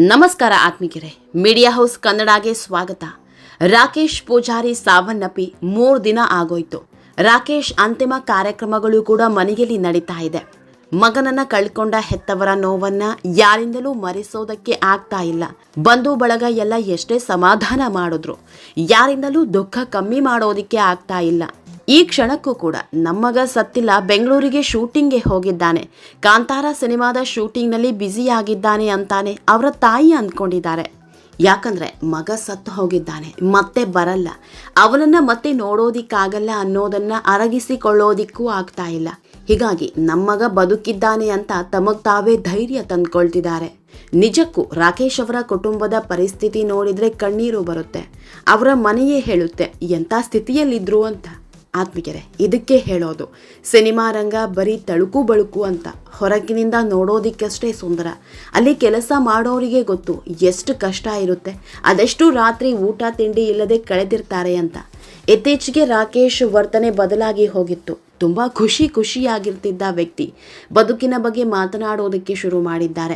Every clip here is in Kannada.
ನಮಸ್ಕಾರ ಆತ್ಮಿಕರೇ. ಮೀಡಿಯಾ ಹೌಸ್ ಕನ್ನಡಗೆ ಸ್ವಾಗತ. ರಾಕೇಶ್ ಪೂಜಾರಿ ಸಾವನ್ನಪ್ಪಿ ಮೂರು ದಿನ ಆಗೋಯ್ತು. ರಾಕೇಶ್ ಅಂತಿಮ ಕಾರ್ಯಕ್ರಮಗಳು ಕೂಡ ಮನೆಯಲ್ಲಿ ನಡೀತಾ ಇದೆ. ಮಗನನ್ನ ಕಳ್ಕೊಂಡ ಹೆತ್ತವರ ನೋವನ್ನ ಯಾರಿಂದಲೂ ಮರೆಸೋದಕ್ಕೆ ಆಗ್ತಾ ಇಲ್ಲ. ಬಂಧು ಬಳಗ ಎಲ್ಲ ಎಷ್ಟೇ ಸಮಾಧಾನ ಮಾಡಿದ್ರು. ಯಾರಿಂದಲೂ ದುಃಖ ಕಮ್ಮಿ ಮಾಡೋದಕ್ಕೆ ಆಗ್ತಾ ಇಲ್ಲ. ಈ ಕ್ಷಣಕ್ಕೂ ಕೂಡ ನಮ್ಮಗ ಸತ್ತಿಲ್ಲ. ಬೆಂಗಳೂರಿಗೆ ಶೂಟಿಂಗ್ಗೆ ಹೋಗಿದ್ದಾನೆ. ಕಾಂತಾರ ಸಿನಿಮಾದ ಶೂಟಿಂಗ್ನಲ್ಲಿ ಬ್ಯುಸಿಯಾಗಿದ್ದಾನೆ ಅಂತಾನೆ ಅವರ ತಾಯಿ ಅಂದ್ಕೊಂಡಿದ್ದಾರೆ. ಯಾಕಂದ್ರೆ ಮಗ ಸತ್ತು ಹೋಗಿದ್ದಾನೆ. ಮತ್ತೆ ಬರಲ್ಲ. ಅವನನ್ನ ಮತ್ತೆ ನೋಡೋದಿಕ್ಕಾಗಲ್ಲ ಅನ್ನೋದನ್ನ ಅರಗಿಸಿಕೊಳ್ಳೋದಿಕ್ಕೂ ಆಗ್ತಾ ಇಲ್ಲ. ಹೀಗಾಗಿ ನಮ್ಮಗ ಬದುಕಿದ್ದಾನೆ ಅಂತ ತಮಗೆ ತಾವೇ ಧೈರ್ಯ ತಂದ್ಕೊಳ್ತಿದ್ದಾರೆ. ನಿಜಕ್ಕೂ ರಾಕೇಶ್ ಅವರ ಕುಟುಂಬದ ಪರಿಸ್ಥಿತಿ ನೋಡಿದ್ರೆ ಕಣ್ಣೀರು ಬರುತ್ತೆ. ಅವರ ಮನೆಯೇ ಹೇಳುತ್ತೆ ಎಂಥ ಸ್ಥಿತಿಯಲ್ಲಿದ್ರು ಅಂತ. ಆತ್ಮಿಕರೆ ಇದಕ್ಕೆ ಹೇಳೋದು, ಸಿನಿಮಾ ರಂಗ ಬರೀ ತಳುಕು ಬಳುಕು ಅಂತ. ಹೊರಗಿನಿಂದ ನೋಡೋದಕ್ಕಷ್ಟೇ ಸುಂದರ. ಅಲ್ಲಿ ಕೆಲಸ ಮಾಡೋರಿಗೆ ಗೊತ್ತು ಎಷ್ಟು ಕಷ್ಟ ಇರುತ್ತೆ, ಅದೆಷ್ಟು ರಾತ್ರಿ ಊಟ ತಿಂಡಿ ಇಲ್ಲದೆ ಕಳೆದಿರ್ತಾರೆ ಅಂತ. ಇತ್ತೀಚೆಗೆ ರಾಕೇಶ್ ವರ್ತನೆ ಬದಲಾಗಿ ಹೋಗಿತ್ತು. ತುಂಬ ಖುಷಿ ಖುಷಿಯಾಗಿರ್ತಿದ್ದ ವ್ಯಕ್ತಿ. ಬದುಕಿನ ಬಗ್ಗೆ ಮಾತನಾಡೋದಕ್ಕೆ ಶುರು ಮಾಡಿದ್ದಾರೆ.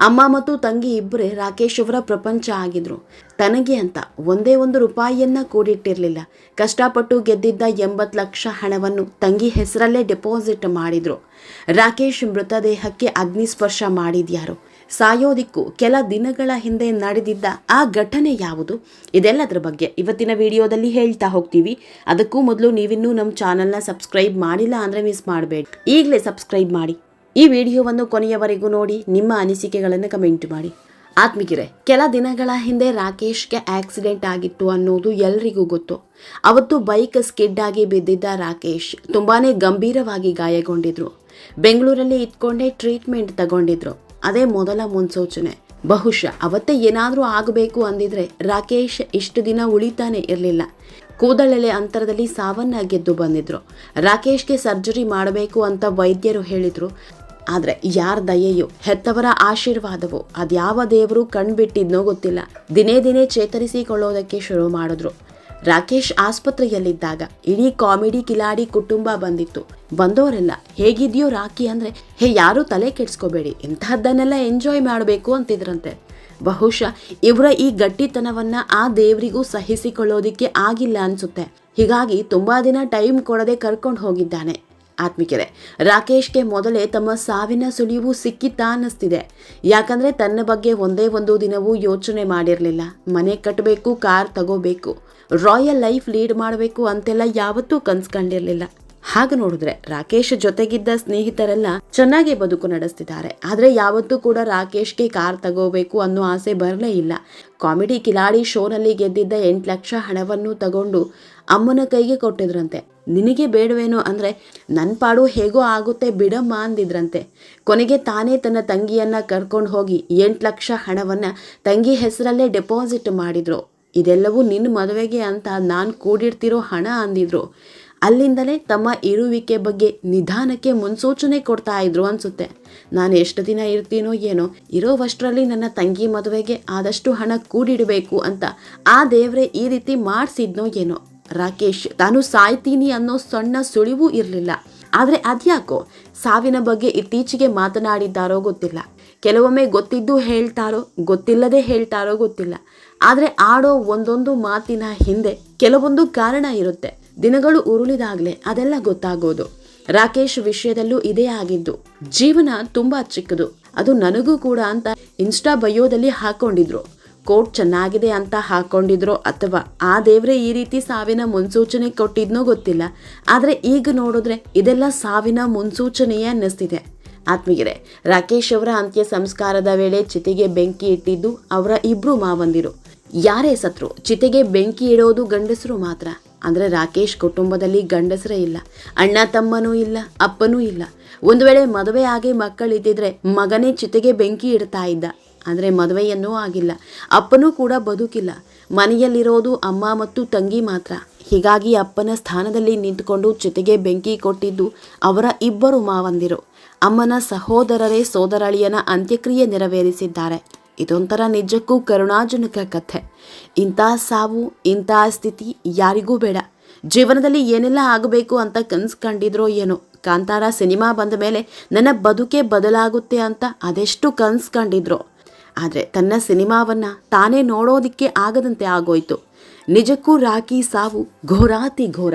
ಅಮ್ಮ ಮತ್ತು ತಂಗಿ ಇಬ್ಬರೇ ರಾಕೇಶ್ ಅವರ ಪ್ರಪಂಚ ಆಗಿದ್ರು. ತನಗೆ ಅಂತ ಒಂದೇ ಒಂದು ರೂಪಾಯಿಯನ್ನ ಕೂಡಿಟ್ಟಿರಲಿಲ್ಲ. ಕಷ್ಟಪಟ್ಟು ಗೆದ್ದಿದ್ದ ಎಂಬತ್ತು ಲಕ್ಷ ಹಣವನ್ನು ತಂಗಿ ಹೆಸರಲ್ಲೇ ಡೆಪಾಸಿಟ್ ಮಾಡಿದ್ರು. ರಾಕೇಶ್ ಮೃತದೇಹಕ್ಕೆ ಅಗ್ನಿಸ್ಪರ್ಶ ಮಾಡಿದ್ಯಾರು. ಸಾಯೋದಿಕ್ಕೂ ಕೆಲ ದಿನಗಳ ಹಿಂದೆ ನಡೆದಿದ್ದ ಆ ಘಟನೆ ಯಾವುದು? ಇದೆಲ್ಲದರ ಬಗ್ಗೆ ಇವತ್ತಿನ ವಿಡಿಯೋದಲ್ಲಿ ಹೇಳ್ತಾ ಹೋಗ್ತೀವಿ. ಅದಕ್ಕೂ ಮೊದಲು ನೀವಿನ್ನೂ ನಮ್ಮ ಚಾನಲ್ನ ಸಬ್ಸ್ಕ್ರೈಬ್ ಮಾಡಿಲ್ಲ ಅಂದರೆ ಮಿಸ್ ಮಾಡಬೇಡಿ. ಈಗಲೇ ಸಬ್ಸ್ಕ್ರೈಬ್ ಮಾಡಿ. ಈ ವಿಡಿಯೋವನ್ನು ಕೊನೆಯವರೆಗೂ ನೋಡಿ, ನಿಮ್ಮ ಅನಿಸಿಕೆಗಳನ್ನು ಕಮೆಂಟ್ ಮಾಡಿ. ಆತ್ಮಿಕಿರೆ, ಕೆಲ ದಿನಗಳ ಹಿಂದೆ ರಾಕೇಶ್ಗೆ ಆಕ್ಸಿಡೆಂಟ್ ಆಗಿತ್ತು ಅನ್ನೋದು ಎಲ್ರಿಗೂ ಗೊತ್ತು. ಅವತ್ತು ಬೈಕ್ ಸ್ಕಿಡ್ ಆಗಿ ಬಿದ್ದಿದ್ದ ರಾಕೇಶ್ ತುಂಬಾ ಗಂಭೀರವಾಗಿ ಗಾಯಗೊಂಡಿದ್ರು. ಬೆಂಗಳೂರಲ್ಲಿ ಇದ್ಕೊಂಡೇ ಟ್ರೀಟ್ಮೆಂಟ್ ತಗೊಂಡಿದ್ರು. ಅದೇ ಮೊದಲ ಮುನ್ಸೂಚನೆ. ಬಹುಶಃ ಅವತ್ತೇ ಏನಾದರೂ ಆಗಬೇಕು ಅಂದಿದ್ರೆ ರಾಕೇಶ್ ಇಷ್ಟು ದಿನ ಉಳಿತಾನೆ ಇರಲಿಲ್ಲ. ಕೂದಳೆಲೆ ಅಂತರದಲ್ಲಿ ಸಾವನ್ನ ಗೆದ್ದು ಬಂದಿದ್ರು. ರಾಕೇಶ್ಗೆ ಸರ್ಜರಿ ಮಾಡಬೇಕು ಅಂತ ವೈದ್ಯರು ಹೇಳಿದ್ರು. ಆದರೆ ಯಾರ ದಯೆಯು? ಹೆತ್ತವರ ಆಶೀರ್ವಾದವು. ಅದ್ಯಾವ ದೇವರು ಕಣ್ಬಿಟ್ಟಿದ್ನೋ ಗೊತ್ತಿಲ್ಲ. ದಿನೇ ದಿನೇ ಚೇತರಿಸಿಕೊಳ್ಳೋದಕ್ಕೆ ಶುರು ಮಾಡಿದ್ರು. ರಾಕೇಶ್ ಆಸ್ಪತ್ರೆಯಲ್ಲಿದ್ದಾಗ ಇಡೀ ಕಾಮಿಡಿ ಕಿಲಾಡಿ ಕುಟುಂಬ ಬಂದಿತ್ತು. ಬಂದವರೆಲ್ಲ, ಹೇಗಿದೆಯೋ ರಾಕಿ ಅಂದ್ರೆ, ಹೇ, ಯಾರು ತಲೆ ಕೆಡ್ಸ್ಕೋಬೇಡಿ, ಇಂತಹದ್ದನ್ನೆಲ್ಲ ಎಂಜಾಯ್ ಮಾಡಬೇಕು, ಅಂತಿದ್ರಂತೆ. ಬಹುಶಃ ಇವರ ಈ ಗಟ್ಟಿತನವನ್ನ ಆ ದೇವರಿಗೂ ಸಹಿಸಿಕೊಳ್ಳೋದಿಕ್ಕೆ ಆಗಿಲ್ಲ ಅನ್ಸುತ್ತೆ. ಹೀಗಾಗಿ ತುಂಬಾ ದಿನ ಟೈಮ್ ಕೊಡದೆ ಕರ್ಕೊಂಡು ಹೋಗಿದ್ದಾನೆ. ಆತ್ಮಿಕರೆ, ರಾಕೇಶ್ಗೆ ಮೊದಲೇ ತಮ್ಮ ಸಾವಿನ ಸುಳಿವು ಸಿಕ್ಕಿತ್ತಾ ಅನ್ನಿಸ್ತಿದೆ. ಯಾಕಂದ್ರೆ ತನ್ನ ಬಗ್ಗೆ ಒಂದೇ ಒಂದು ದಿನವೂ ಯೋಚನೆ ಮಾಡಿರಲಿಲ್ಲ. ಮನೆ ಕಟ್ಟಬೇಕು ಕಾರ್ ತಗೋಬೇಕು, ರಾಯಲ್ ಲೈಫ್ ಲೀಡ್ ಮಾಡಬೇಕು ಅಂತೆಲ್ಲ ಯಾವತ್ತೂ ಕನ್ಸ್ಕೊಂಡಿರ್ಲಿಲ್ಲ. ಹಾಗೆ ನೋಡಿದ್ರೆ ರಾಕೇಶ್ ಜೊತೆಗಿದ್ದ ಸ್ನೇಹಿತರೆಲ್ಲ ಚೆನ್ನಾಗಿ ಬದುಕು ನಡೆಸ್ತಿದ್ದಾರೆ. ಆದ್ರೆ ಯಾವತ್ತೂ ಕೂಡ ರಾಕೇಶ್ಗೆ ಕಾರ್ ತಗೋಬೇಕು ಅನ್ನೋ ಆಸೆ ಬರಲೇ ಇಲ್ಲ. ಕಾಮಿಡಿ ಕಿಲಾಡಿ ಶೋನಲ್ಲಿ ಗೆದ್ದಿದ್ದ ಎಂಟು ಲಕ್ಷ ಹಣವನ್ನು ತಗೊಂಡು ಅಮ್ಮನ ಕೈಗೆ ಕೊಟ್ಟಿದ್ರಂತೆ. ನಿನಗೆ ಬೇಡವೇನೋ ಅಂದ್ರೆ ನನ್ನ ಪಾಡು ಹೇಗೋ ಆಗುತ್ತೆ ಬಿಡಮ್ಮ ಅಂದಿದ್ರಂತೆ. ಕೊನೆಗೆ ತಾನೇ ತನ್ನ ತಂಗಿಯನ್ನ ಕರ್ಕೊಂಡು ಹೋಗಿ ಎಂಟು ಲಕ್ಷ ಹಣವನ್ನ ತಂಗಿ ಹೆಸರಲ್ಲೇ ಡೆಪಾಸಿಟ್ ಮಾಡಿದ್ರು. ಇದೆಲ್ಲವೂ ನಿನ್ನ ಮದುವೆಗೆ ಅಂತ ನಾನು ಕೂಡಿಡ್ತಿರೋ ಹಣ ಅಂದಿದ್ರು. ಅಲ್ಲಿಂದಲೇ ತಮ್ಮ ಇರುವಿಕೆ ಬಗ್ಗೆ ನಿಧಾನಕ್ಕೆ ಮುನ್ಸೂಚನೆ ಕೊಡ್ತಾ ಇದ್ರು ಅನ್ಸುತ್ತೆ. ನಾನು ಎಷ್ಟು ದಿನ ಇರ್ತೀನೋ ಏನೋ, ಇರೋವಷ್ಟರಲ್ಲಿ ನನ್ನ ತಂಗಿ ಮದುವೆಗೆ ಆದಷ್ಟು ಹಣ ಕೂಡಿಡಬೇಕು ಅಂತ ಆ ದೇವ್ರೆ ಈ ರೀತಿ ಮಾಡಿಸಿದ್ನೋ ಏನೋ. ರಾಕೇಶ್, ತಾನು ಸಾಯ್ತೀನಿ ಅನ್ನೋ ಸಣ್ಣ ಸುಳಿವೂ ಇರಲಿಲ್ಲ. ಆದರೆ ಅದ್ಯಾಕೋ, ಸಾವಿನ ಬಗ್ಗೆ ಇತ್ತೀಚೆಗೆ ಮಾತನಾಡಿದ್ದಾರೋ ಗೊತ್ತಿಲ್ಲ. ಕೆಲವೊಮ್ಮೆ ಗೊತ್ತಿದ್ದು ಹೇಳ್ತಾರೋ, ಗೊತ್ತಿಲ್ಲದೆ ಹೇಳ್ತಾರೋ ಗೊತ್ತಿಲ್ಲ. ಆದರೆ ಆಡೋ ಒಂದೊಂದು ಮಾತಿನ ಹಿಂದೆ ಕೆಲವೊಂದು ಕಾರಣ ಇರುತ್ತೆ. ದಿನಗಳು ಉರುಳಿದಾಗಲೇ ಅದೆಲ್ಲ ಗೊತ್ತಾಗೋದು. ರಾಕೇಶ್ ವಿಷಯದಲ್ಲೂ ಇದೇ ಆಗಿದ್ದು, ಜೀವನ ತುಂಬಾ ಚಿಕ್ಕದು. ಅದು ನನಗೂ ಕೂಡ ಅಂತ ಇನ್ಸ್ಟಾ ಬಯೋದಲ್ಲಿ ಹಾಕೊಂಡಿದ್ರು. ಕೋಟ್ ಚೆನ್ನಾಗಿದೆ ಅಂತ ಹಾಕೊಂಡಿದ್ರೋ ಅಥವಾ ಆ ದೇವ್ರೆ ಈ ರೀತಿ ಸಾವಿನ ಮುನ್ಸೂಚನೆ ಕೊಟ್ಟಿದ್ನೋ ಗೊತ್ತಿಲ್ಲ. ಆದರೆ ಈಗ ನೋಡಿದ್ರೆ ಇದೆಲ್ಲ ಸಾವಿನ ಮುನ್ಸೂಚನೆಯೇ ಅನ್ನಿಸ್ತಿದೆ. ಆತ್ಮೀಯರೇ, ರಾಕೇಶ್ ಅವರ ಅಂತ್ಯ ಸಂಸ್ಕಾರದ ವೇಳೆ ಚಿತೆಗೆ ಬೆಂಕಿ ಇಟ್ಟಿದ್ದು ಅವರ ಇಬ್ರು ಮಾವಂದಿರು. ಯಾರೇ ಸತ್ರು, ಚಿತೆಗೆ ಬೆಂಕಿ ಇಡೋದು ಗಂಡಸರು ಮಾತ್ರ. ಅಂದ್ರೆ ರಾಕೇಶ್ ಕುಟುಂಬದಲ್ಲಿ ಗಂಡಸರೇ ಇಲ್ಲ, ಅಣ್ಣ ತಮ್ಮನೂ ಇಲ್ಲ, ಅಪ್ಪನೂ ಇಲ್ಲ. ಒಂದು ವೇಳೆ ಮದುವೆ ಆಗಿ ಮಕ್ಕಳಿದ್ದಿದ್ರೆ ಮಗನೇ ಚಿತೆಗೆ ಬೆಂಕಿ ಇಡ್ತಾ ಇದ್ದ. ಅಂದರೆ ಮದುವೆಯನ್ನೂ ಆಗಿಲ್ಲ, ಅಪ್ಪನೂ ಕೂಡ ಬದುಕಿಲ್ಲ. ಮನೆಯಲ್ಲಿರೋದು ಅಮ್ಮ ಮತ್ತು ತಂಗಿ ಮಾತ್ರ. ಹೀಗಾಗಿ ಅಪ್ಪನ ಸ್ಥಾನದಲ್ಲಿ ನಿಂತುಕೊಂಡು ಚಿತೆಗೆ ಬೆಂಕಿ ಕೊಟ್ಟಿದ್ದು ಅವರ ಇಬ್ಬರು ಮಾವಂದಿರು. ಅಮ್ಮನ ಸಹೋದರರೇ ಸೋದರಳಿಯನ ಅಂತ್ಯಕ್ರಿಯೆ ನೆರವೇರಿಸಿದ್ದಾರೆ. ಇದೊಂಥರ ನಿಜಕ್ಕೂ ಕರುಣಾಜನಕ ಕಥೆ. ಇಂಥ ಸಾವು, ಇಂಥ ಸ್ಥಿತಿ ಯಾರಿಗೂ ಬೇಡ. ಜೀವನದಲ್ಲಿ ಏನೆಲ್ಲ ಆಗಬೇಕು ಅಂತ ಕನ್ಸ್ಕೊಂಡಿದ್ರೋ ಏನೋ. ಕಾಂತಾರ ಸಿನಿಮಾ ಬಂದ ಮೇಲೆ ನನ್ನ ಬದುಕೆ ಬದಲಾಗುತ್ತೆ ಅಂತ ಅದೆಷ್ಟು ಕನ್ಸ್ಕೊಂಡಿದ್ರು ಆದರೆ ತನ್ನ ಸಿನಿಮಾವನ್ನು ತಾನೇ ನೋಡೋದಕ್ಕೆ ಆಗದಂತೆ ಆಗೋಯ್ತು. ನಿಜಕ್ಕೂ ರಾಕಿ ಸಾವು ಘೋರಾತಿ ಘೋರ.